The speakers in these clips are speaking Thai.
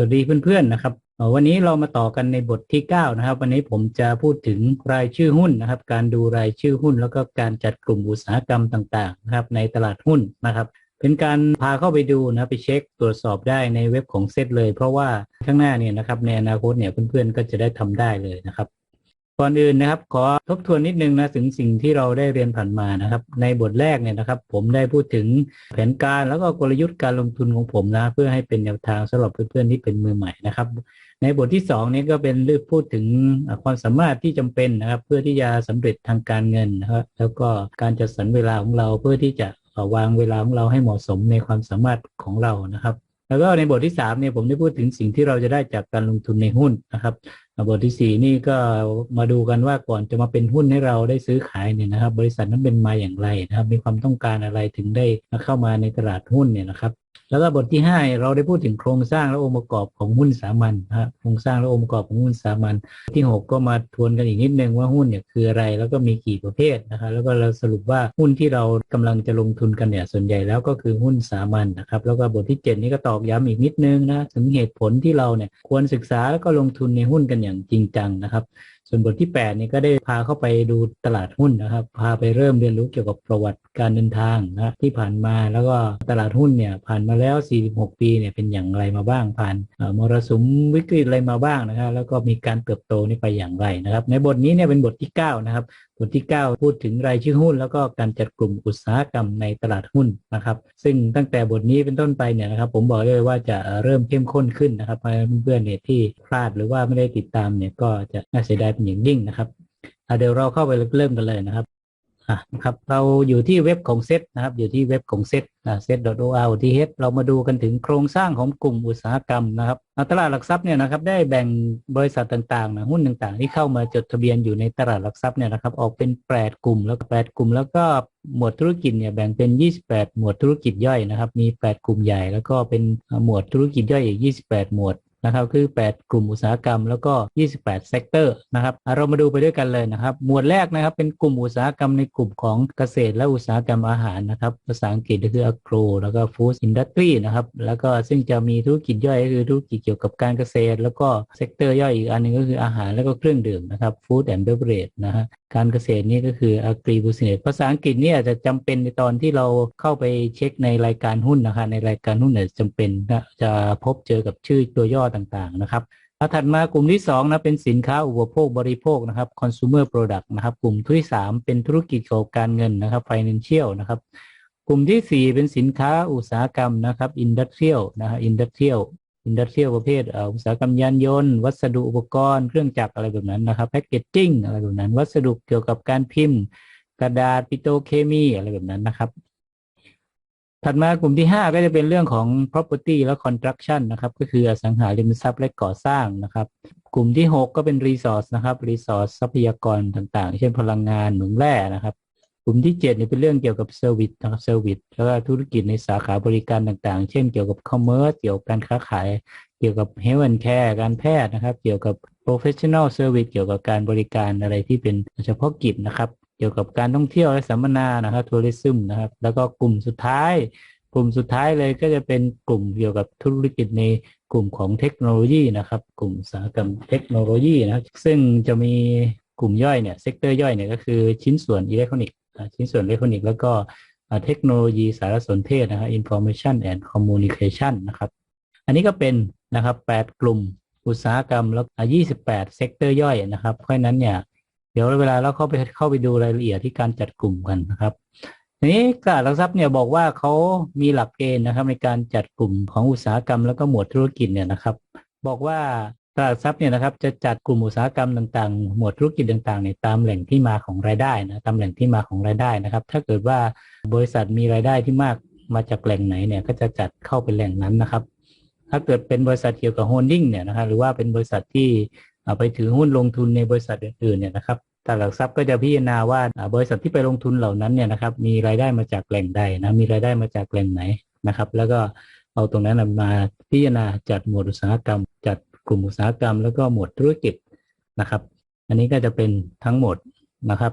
วัสดีเพื่อนๆนะครับวันนี้เรามาต่อกันในบทที่ 9 นะครับ วันนี้ผมจะพูดถึงรายชื่อหุ้นนะครับ การดูรายชื่อหุ้น แล้วก็การจัดกลุ่มอุตสาหกรรมต่างๆนะครับ ในตลาดหุ้นนะครับ เป็นการพาเข้าไปดูนะไปเช็คตรวจสอบได้ในเว็บของเซตเลย เพราะว่าข้างหน้าเนี่ยนะครับในอนาคตเนี่ยเพื่อนๆก็จะได้ทำได้เลยนะครับ ก่อนอื่นนะครับ ขอทบทวนนิดนึงนะถึงสิ่งที่เราได้เรียนผ่านมานะครับ ในบทแรกเนี่ยนะครับ ผมได้พูดถึงแผนการแล้วก็กลยุทธ์การลงทุนของผมนะ เพื่อให้เป็นแนวทางสำหรับเพื่อนๆที่เป็นมือใหม่นะครับ ในบทที่สองนี้ก็เป็นเรื่องพูดถึงความสามารถที่จำเป็นนะครับ เพื่อที่จะสำเร็จทางการเงินนะครับแล้วก็การจัดสรรเวลาของเราเพื่อที่จะวางเวลาของเราให้เหมาะสมในความสามารถของเรานะครับ แล้วก็ในบทที่สามเนี่ยผมได้พูดถึงสิ่งที่เราจะได้จากการลงทุนในหุ้นนะครับบทที่สี่นี่ก็มาดูกันว่าก่อนจะมาเป็นหุ้นให้เราได้ซื้อขายเนี่ยนะครับ บริษัทนั้นเป็นมาอย่างไรนะครับ มีความต้องการอะไรถึงได้เข้ามาในตลาดหุ้นเนี่ยนะครับ แล้วก็บทที่5เราได้พูดถึงโครงสร้างและองค์ประกอบของหุ้นสามัญนะครับโครงสร้างและองค์ประกอบของหุ้นสามัญที่6ก็มาทวนกันอีกนิดนึงว่าหุ้นเนี่ยคืออะไร แล้วก็มีกี่ประเภทนะครับแล้วก็เราสรุปว่าหุ้นที่เรากำลังจะลงทุนกันเนี่ยส่วนใหญ่แล้วก็คือหุ้นสามัญนะครับแล้วก็บทที่ 7 นี้ก็ตอกย้ำอีกนิดนึงนะถึงเหตุผลที่เราเนี่ยควรศึกษาแล้วก็ลงทุนในหุ้นกันอย่างจริงจังนะครับส่วนบทที่8นี่ก็ได้พาเข้าไปดูตลาดหุ้นนะครับ พาไปเริ่มเรียนรู้เกี่ยวกับประวัติการเดินทางนะที่ผ่านมาแล้วก็ตลาดหุ้นเนี่ยผ่านมาแล้ว 46 ปีเนี่ยเป็นอย่างไรมาบ้าง ผ่านมรสุมวิกฤตอะไรมาบ้างนะครับแล้วก็มีการเติบโตนี่ไปอย่างไรนะครับ ในบทนี้เนี่ยเป็นบทที่ 9 นะครับ บทที่ 9 พูดถึงรายชื่อหุ้น แล้วก็การจัดกลุ่มอุตสาหกรรมในตลาดหุ้นนะครับ ซึ่งตั้งแต่บทนี้เป็นต้นไปเนี่ยนะครับ ผมบอกเลยว่าจะเริ่มเข้มข้นขึ้นนะครับเพื่อนๆเนี่ยที่พลาดหรือว่าไม่ได้ติดตามเนี่ยก็จะน่าเสียดายเป็นอย่างยิ่งนะครับเดี๋ยวเราเข้าไปเริ่มกันเลยนะครับนะครับเราอยู่ที่เว็บของเซตนะครับ อยู่ที่เว็บของเซตเซต .or.th เรามาดูกันถึงโครงสร้างของกลุ่มอุตสาหกรรมนะครับตลาดหลักทรัพย์เนี่ยนะครับได้แบ่งบริษัทต่างๆนะหุ้นต่างๆ ที่เข้ามาจดทะเบียนอยู่ในตลาดหลักทรัพย์เนี่ยนะครับออกเป็น 8 กลุ่มแล้วก็8กลุ่ม แล้วก็หมวดธุรกิจเนี่ยแบ่งเป็น 28 หมวดธุรกิจย่อยนะครับ มี 8 กลุ่มใหญ่ แล้วก็เป็นหมวดธุรกิจย่อยอีก 28 หมวด นะครับคือ 8 กลุ่มอุตสาหกรรมแล้วก็ 28 เซกเตอร์นะครับเรามาดูไปด้วยกันเลยนะครับ หมวดแรกนะครับเป็นกลุ่มอุตสาหกรรมในกลุ่มของเกษตรและอุตสาหกรรมอาหารนะครับภาษาอังกฤษก็คือ agro แล้วก็ food industry นะครับแล้วก็ซึ่งจะมีธุรกิจย่อยก็คือธุรกิจเกี่ยวกับการเกษตร แล้วก็เซกเตอร์ย่อยอีกอันนึงก็คืออาหารแล้วก็เครื่องดื่มนะครับ food and beverage นะฮะการเกษตรนี่ก็คือ agri business ภาษาอังกฤษนี่อาจจะจำเป็นในตอนที่เราเข้าไปเช็คในรายการหุ้นนะคะในรายการหุ้นเนี่ยจำเป็นจะพบเจอกับชื่อตัวย่อต่างๆนะครับถัดมากลุ่มที่2นะเป็นสินค้าอุปโภคบริโภคนะครับ consumer product นะครับ กลุ่มที่ 3 เป็นธุรกิจเกี่ยวกับการเงินนะครับ financial นะครับ กลุ่มที่ 4 เป็นสินค้าอุตสาหกรรมนะครับ industrial นะฮะ industrial อินดัสเทรียลประเภทอุตสาหกรรมยานยนต์ วัสดุอุปกรณ์ เครื่องจักรอะไรแบบนั้นนะครับแพคเกจจิ้งอะไรแบบนั้น วัสดุเกี่ยวกับการพิมพ์ กระดาษปิโตเคมีอะไรแบบนั้นนะครับ ถัดมากลุ่มที่ 5 ก็จะเป็นเรื่องของ property และ construction นะครับ ก็คืออสังหาริมทรัพย์และก่อสร้างนะครับ กลุ่มที่ 6 ก็เป็น resource นะครับ resource ทรัพยากรต่าง ๆ เช่นพลังงานหนุนแร่นะครับ กลุ่มที่ 7เนี่ยเป็นเรื่องเกี่ยวกับเซอร์วิสนะครับเซอร์วิสแล้วก็ธุรกิจในสาขาบริการต่างๆ เช่นเกี่ยวกับคอมเมอร์สเกี่ยวกับการค้าขาย เกี่ยวกับเฮลท์แคร์การแพทย์นะครับ เกี่ยวกับ professional service เกี่ยวกับการบริการอะไรที่เป็นเฉพาะกิจนะครับ เกี่ยวกับการท่องเที่ยวและสัมมนานะครับทัวริซึมนะครับ แล้วก็กลุ่มสุดท้าย กลุ่มสุดท้ายเลยก็จะเป็นกลุ่มเกี่ยวกับธุรกิจในกลุ่มของเทคโนโลยีนะครับ กลุ่มอุตสาหกรรมเทคโนโลยีนะซึ่งจะมีกลุ่มย่อยเนี่ยเซกเตอร์ย่อยเนี่ยก็คือชิ้นส่วนอิเล็กทรอนิกส์ชิ้นส่วนอิเล็กทรอนิกส์แล้วก็เทคโนโลยีสารสนเทศนะครับ information and communication นะครับ อันนี้ก็เป็นนะครับ 8 กลุ่มอุตสาหกรรมแล้ว28 เซกเตอร์ย่อยนะครับ เพราะนั้นเนี่ย เดี๋ยวเวลาเราเข้าไปเข้าไปดูรายละเอียดที่การจัดกลุ่มกันนะครับทีนี้ตลาดหลักทรัพย์เนี่ยบอกว่าเขามีหลักเกณฑ์นะครับ ในการจัดกลุ่มของอุตสาหกรรมแล้วก็หมวดธุรกิจเนี่ยนะครับ บอกว่าตลาดทรัพย์เนี่ยนะครับจะจัดกลุ่มอุตสาหกรรมต่างๆ หมวดธุรกิจต่างๆเนี่ยตามแหล่งที่มาของรายได้นะตามแหล่งที่มาของรายได้นะครับ ถ้าเกิดว่าบริษัทมีรายได้ที่มากมาจากแหล่งไหนเนี่ยก็จะจัดเข้าเป็นแหล่งนั้นนะครับ ถ้าเกิดเป็นบริษัทเกี่ยวกับโฮลดิ้งเนี่ยนะครับหรือว่าเป็นบริษัทที่ไปถือหุ้นลงทุนในบริษัทอื่นๆเนี่ยนะครับ ตลาดหลักทรัพย์ก็จะพิจารณาว่าบริษัทที่ไปลงทุนเหล่านั้นเนี่ยนะครับ มีรายได้มาจากแหล่งใดนะมีรายได้มาจากแหล่งไหนนะครับ แล้วก็เอาตรงนั้นมาพิจารณาจัดหมวดอุตสาหกรรม จัดกลุ่มอุตสาหกรรม แล้วก็หมวดธุรกิจนะครับ อันนี้ก็จะเป็นทั้งหมดนะครับ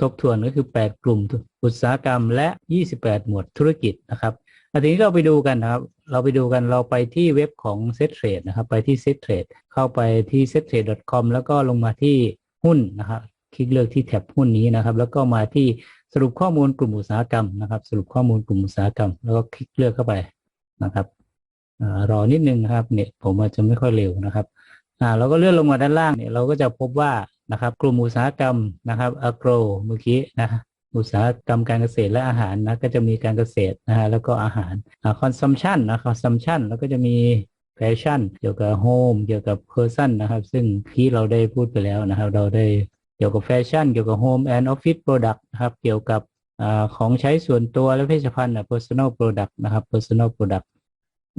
ทบทวนก็คือ 8 กลุ่มอุตสาหกรรมและ 28 หมวดธุรกิจนะครับอันนี้เราไปดูกันนะครับ เราไปดูกันเราไปที่เว็บของ Set Trade นะครับ ไปที่ Set Trade เข้าไปที่ settrade.com แล้วก็ลงมาที่หุ้นนะครับ คลิกเลือกที่แท็บหุ้นนี้นะครับ แล้วก็มาที่สรุปข้อมูลกลุ่มอุตสาหกรรมนะครับ สรุปข้อมูลกลุ่มอุตสาหกรรม แล้วก็คลิกเลือกเข้าไปนะครับอรอนิดนึงนะครับเนี่ยผมอาจจะไม่ค่อยเร็วนะครับอ่าเราก็เลื่อนลงมาด้านล่างเนี่ยเราก็จะพบว่านะครับ กลุ่มอุตสาหกรรมนะครับ agro เมื่อกี้นะอุตสาหกรรมการเกษตรและอาหารนะก็จะมีการเกษตรนะฮะแล้วก็อาหารคอ่า consumption นะ consumption แล้วก็จะมีแฟชั่นเกี่ยวกับโฮมเกี่ยวกับ person นะครับ ซึ่งที่เราได้พูดไปแล้วนะครับ เราได้ เกี่ยวกับแฟชั่น เกี่ยวกับ home and office product นะครับ เกี่ยวกับอของใช้ส่วนตัวและเภชภัณฑ์นะ personal product นะครับ personal product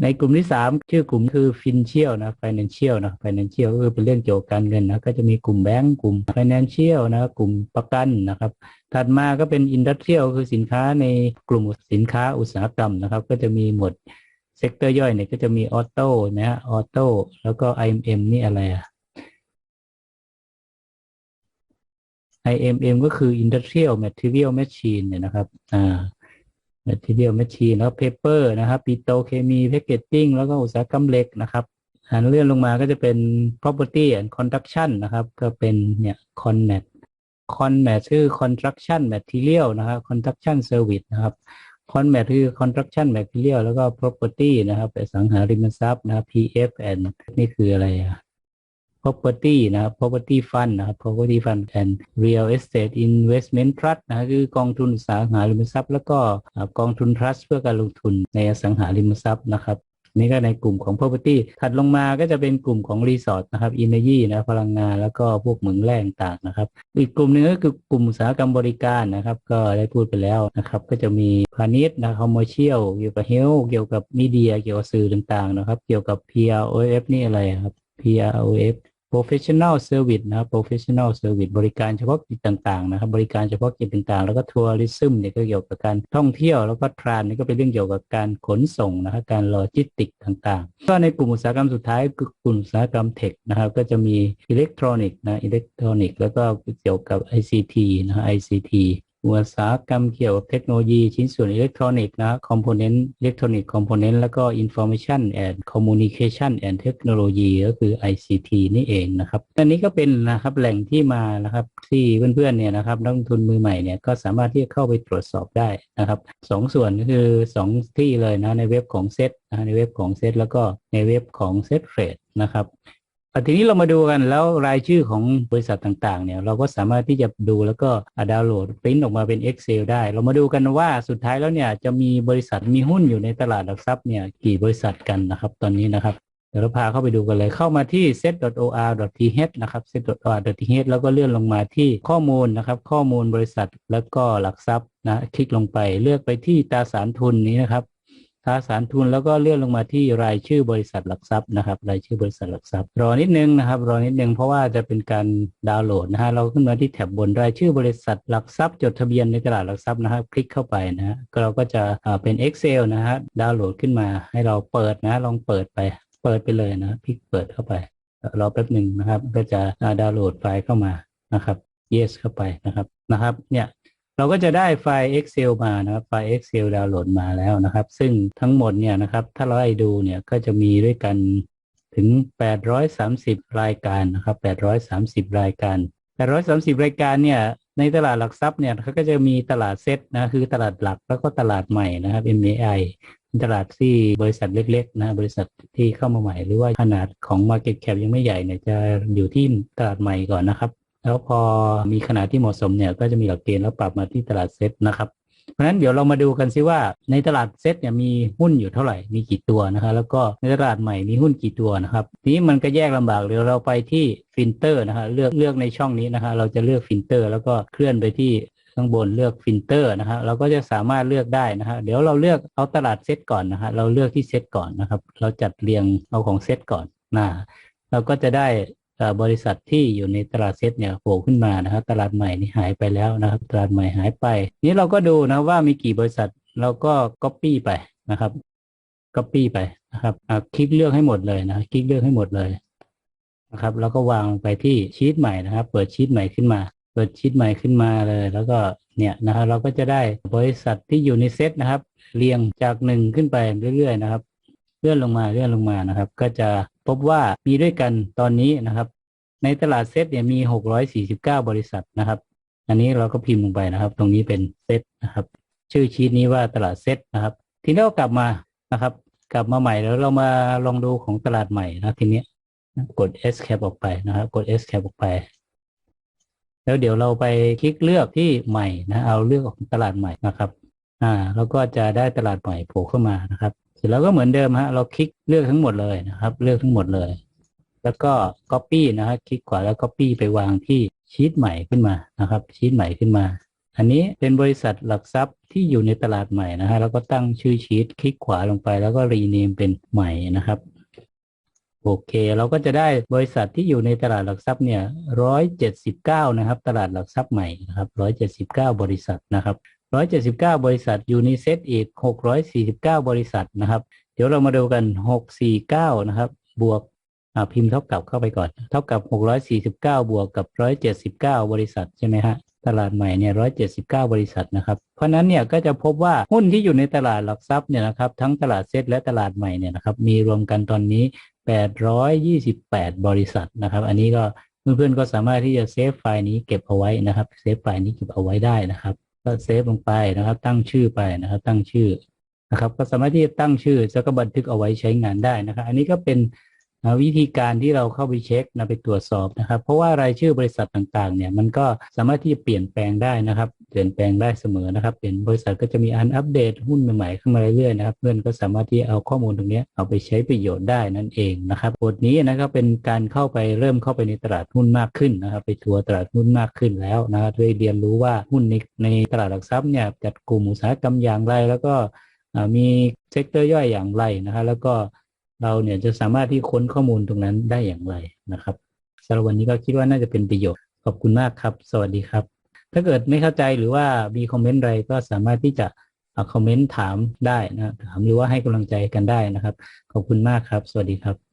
ในกลุ่มที่ 3 ชื่อกลุ่มคือ financial นะ financial นะ financial ก็คือเป็นเรื่องเกี่ยวกับการเงินนะ ก็จะมีกลุ่มแบงก์กลุ่ม financial นะ กลุ่มประกันนะครับ ถัดมาก็เป็น industrial คือสินค้าในกลุ่มสินค้าอุตสาหกรรมนะครับ ก็จะมีหมวดเซกเตอร์ย่อยเนี่ยก็จะมีออโต้นะฮะออโต้แล้วก็ IMM นี่อะไรอะ IMM ก็คือ Industrial Material Machine เนี่ยนะครับอ่า Material Machine แล้ว Paper นะครับปิโตเคมี Packaging แล้วก็อุตสาหกรรมเหล็กนะครับอันเลื่อนลงมาก็จะเป็น Property and Construction นะครับ ก็เป็นเนี่ย Conmat Conmat คือ Construction Material นะครับ Construction Service นะครับ Conmat คือ Construction Material แล้วก็ Property นะครับอสังหาริมทรัพย์นะครับ PF and นี่คืออะไรอะ property นะครับ property fund นะครับ property fund and real estate investment trust นะคือกองทุนสังหาริมทรัพย์ แล้วก็กองทุน trust เพื่อการลงทุนในอสังหาริมทรัพย์นะครับนี่ก็ในกลุ่มของ property ถัดลงมาก็จะเป็นกลุ่มของ resort นะครับ energy นะพลังงานแล้วก็พวกเหมืองแร่ต่างนะครับ อีกกลุ่มหนึ่งก็คือกลุ่มอุตสาหกรรมบริการนะครับ ก็ได้พูดไปแล้วนะครับ ก็จะมีพาณิชย์นะ commercial เกี่ยวกับ health เกี่ยวกับ media เกี่ยวกับสื่อต่างๆนะครับ เกี่ยวกับ PROF นี่อะไรครับ PROF professional service นะครับ professional service บริการเฉพาะกิจต่างๆนะครับบริการเฉพาะกิจต่างๆ แล้วก็ทัวริซึมเนี่ยก็เกี่ยวกับการท่องเที่ยวแล้วก็ทรานนี่ก็เป็นเรื่องเกี่ยวกับการขนส่งนะครับการโลจิสติกต่างๆ ก็ในกลุ่มอุตสาหกรรมสุดท้ายคือกลุ่มอุตสาหกรรมเทคนะครับก็จะมีอิเล็กทรอนิกส์นะอิเล็กทรอนิกส์แล้วก็เกี่ยวกับ ICT นะ ICT อุตสาหกรรมเกี่ยวกับเทคโนโลยีชิ้นส่วนอิเล็กทรอนิกส์นะคอมโพเนนต์อิเล็กทรอนิกส์คอมโพเนนต์แล้วก็ Information and Communication and Technology ก็คือ ICT นี่เองนะครับอันนี้ก็เป็นนะครับแหล่งที่มานะครับที่เพื่อนๆเนี่ยนะครับนักลงทุนมือใหม่เนี่ยก็สามารถที่จะเข้าไปตรวจสอบได้นะครับสองส่วนก็คือ 2 ที่เลยนะในเว็บของเซตนะในเว็บของเซตแล้วก็ในเว็บของเซตเทรดนะครับ ทีนี้เรามาดูกันแล้วรายชื่อของบริษัทต่างๆเนี่ยเราก็สามารถที่จะดูแล้วก็ดาวน์โหลดปริ้นออกมาเป็น Excel ได้ เรามาดูกันว่าสุดท้ายแล้วเนี่ยจะมีบริษัทมีหุ้นอยู่ในตลาดหลักทรัพย์เนี่ยกี่บริษัทกันนะครับ ตอนนี้นะครับเดี๋ยวเราพาเข้าไปดูกันเลยเข้ามาที่ set.or.th นะครับ set.or.th แล้วก็เลื่อนลงมาที่ข้อมูลนะครับ ข้อมูลบริษัทแล้วก็หลักทรัพย์นะคลิกลงไปเลือกไปที่ตราสารทุนนี้นะครับ ตราสารทุนแล้วก็เลื่อนลงมาที่รายชื่อบริษัทหลักทรัพย์นะครับรายชื่อบริษัทหลักทรัพย์รอนิดนึงนะครับรอนิดนึงเพราะว่าจะเป็นการดาวน์โหลดนะฮะเราขึ้นมาที่แถบบนรายชื่อบริษัทหลักทรัพย์จดทะเบียนในตลาดหลักทรัพย์นะครับ คลิกเข้าไปนะฮะเราก็จะเป็น Excel นะฮะดาวน์โหลดขึ้นมาให้เราเปิดนะลองเปิดไป เปิดไปเลยนะคลิกเปิดเข้าไปรอแป๊บหนึ่งนะครับก็จะดาวน์โหลดไฟล์เข้ามานะครับ yes เข้าไปนะครับนะครับเนี่ย เราก็จะได้ไฟล์ Excel มานะครับ ไฟล์ Excel ดาวน์โหลดมาแล้วนะครับ ซึ่งทั้งหมดเนี่ยนะครับ ถ้าเราให้ดูเนี่ยก็จะมีด้วยกันถึง 830 รายการนะครับ 830 รายการ 830 รายการเนี่ย ในตลาดหลักทรัพย์เนี่ยเขาก็จะมีตลาดเซ็ตนะ คือตลาดหลักแล้วก็ตลาดใหม่นะครับ MAI ตลาดที่บริษัทเล็กๆนะบริษัทที่เข้ามาใหม่ หรือว่าขนาดของ Market Cap ยังไม่ใหญ่เนี่ยจะอยู่ที่ตลาดใหม่ก่อนนะครับ แล้วพอมีขนาดที่เหมาะสมเนี่ยก็จะมีหลักเกณฑ์แล้วปรับมาที่ตลาดเซ็ตนะครับเพราะฉะนั้นเดี๋ยวเรามาดูกันซิว่าในตลาดเซ็ตเนี่ยมีหุ้นอยู่เท่าไหร่ มีกี่ตัวนะครับแล้วก็ในตลาดใหม่มีหุ้นกี่ตัวนะครับนี้มันก็แยกลำบากเดี๋ยวเราไปที่ฟิลเตอร์นะฮะเลือกเลือกในช่องนี้นะฮะเราจะเลือกฟิลเตอร์ แล้วก็เคลื่อนไปที่ข้างบนเลือกฟิลเตอร์นะฮะเราก็จะสามารถเลือกได้นะฮะเดี๋ยวเราเลือกเอาตลาดเซ็ตก่อนนะฮะเราเลือกที่เซ็ตก่อนนะครับ เราจัดเรียงเอาของเซ็ตก่อนนะเราก็จะได้ บริษัทที่อยู่ในตลาดเซ็ตเนี่ยโผล่ขึ้นมานะครับ ตลาดใหม่นี่หายไปแล้วนะครับ ตลาดใหม่หายไป นี้เราก็ดูนะว่ามีกี่บริษัทเราก็ Copy ไปนะครับ Copy ไปนะครับคลิกเลือกให้หมดเลยนะคลิกเลือกให้หมดเลยนะครับ แล้วก็วางไปที่ชีตใหม่นะครับ เปิดชีตใหม่ขึ้นมา เปิดชีตใหม่ขึ้นมาเลย แล้วก็เนี่ยนะครับ เราก็จะได้บริษัทที่อยู่ในเซ็ตนะครับ เรียงจากหนึ่งขึ้นไปเรื่อยๆนะครับ เลื่อนลงมาเลื่อนลงมานะครับ ก็จะ พบว่ามีด้วยกันตอนนี้นะครับ ในตลาดเซ็ตเนี่ยมี 649 บริษัทนะครับ อันนี้เราก็พิมพ์ลงไปนะครับ ตรงนี้เป็นเซ็ตนะครับ ชื่อชีตนี้ว่าตลาดเซ็ตนะครับ ทีนี้เรากลับมานะครับ กลับมาใหม่แล้วเรามาลองดูของตลาดใหม่นะทีนี้กด S cap ออกไปนะครับ กด S cap ออกไป แล้วเดี๋ยวเราไปคลิกเลือกที่ใหม่นะ เอาเลือกของตลาดใหม่นะครับ อ่า แล้วก็จะได้ตลาดใหม่โผล่เข้ามานะครับ เสร็จแล้วก็เหมือนเดิมฮะ เราคลิกเลือกทั้งหมดเลยนะครับ เลือกทั้งหมดเลย แล้วก็ copy นะฮะคลิกขวาแล้ว copy ไปวางที่ชีตใหม่ขึ้นมานะครับ ชีตใหม่ขึ้นมา อันนี้เป็นบริษัทหลักทรัพย์ที่อยู่ในตลาดใหม่นะฮะแล้วก็ตั้งชื่อชีตคลิกขวาลงไปแล้วก็รีเนมเป็นใหม่นะครับโอเค เราก็จะได้บริษัทที่อยู่ในตลาดหลักทรัพย์เนี่ยร้อยเจ็ดสิบเก้านะครับ ตลาดหลักทรัพย์ใหม่นะครับร้อยเจ็ดสิบเก้าบริษัทนะครับ ร้อยเจ็ดสิบเก้าบริษัทอยู่ในเซตอีกหกร้อยสี่สิบเก้าบริษัทนะครับ เดี๋ยวเรามาดูกันหกสี่เก้านะครับ บวกพิมพ์เท่ากับเข้าไปก่อน เท่ากับหกร้อยสี่สิบเก้าบวกกับร้อยเจ็ดสิบเก้าบริษัทใช่ไหมฮะตลาดใหม่เนี่ยร้อยเจ็ดสิบเก้าบริษัทนะครับ เพราะนั้นเนี่ยก็จะพบว่าหุ้นที่อยู่ในตลาดหลักทรัพย์เนี่ยนะครับทั้งตลาดเซ็ตและตลาดใหม่เนี่ยนะครับมีรวมกันตอนนี้828บริษัทนะครับ อันนี้ก็เพื่อนๆก็สามารถที่จะเซฟไฟล์นี้เก็บเอาไว้นะครับเซฟไฟล์นี้เก็บเอาไว้ได้นะครับ ก็เซฟลงไปนะครับ ตั้งชื่อไปนะครับ ตั้งชื่อนะครับ ก็สามารถที่จะตั้งชื่อแล้วก็บันทึกเอาไว้ใช้งานได้นะครับ อันนี้ก็เป็นวิธีการที่เราเข้าไปเช็คนะไปตรวจสอบนะครับ เพราะว่ารายชื่อบริษัทต่างๆ เนี่ยมันก็สามารถที่จะเปลี่ยนแปลงได้นะครับ เปลี่ยนแปลงได้เสมอนะครับ เป็นบริษัทก็จะมีอันอัปเดตหุ้นใหม่ๆขึ้นมาเรื่อยๆนะครับ เพื่อนก็สามารถที่เอาข้อมูลตรงนี้เอาไปใช้ประโยชน์ได้นั่นเองนะครับบทนี้นะครับเป็นการเข้าไปเริ่มเข้าไปในตลาดหุ้นมากขึ้นนะครับ ไปทัวร์ตลาดหุ้นมากขึ้นแล้วนะครับด้วยเรียนรู้ว่าหุ้นในในตลาดหลักทรัพย์เนี่ยจัดกลุ่มอุตสาหกรรมอย่างไร แล้วก็มีเซกเตอร์ย่อยอย่างไรนะครับแล้วก็เราเนี่ยจะสามารถที่ค้นข้อมูลตรงนั้นได้อย่างไรนะครับสำหรับวันนี้ก็คิดว่าน่าจะเป็นประโยชน์ขอบคุณมากครับ สวัสดีครับ ถ้าเกิดไม่เข้าใจหรือว่ามีคอมเมนต์อะไรก็สามารถที่จะคอมเมนต์ถามได้นะถามหรือว่าให้กำลังใจกันได้นะครับ ขอบคุณมากครับ สวัสดีครับ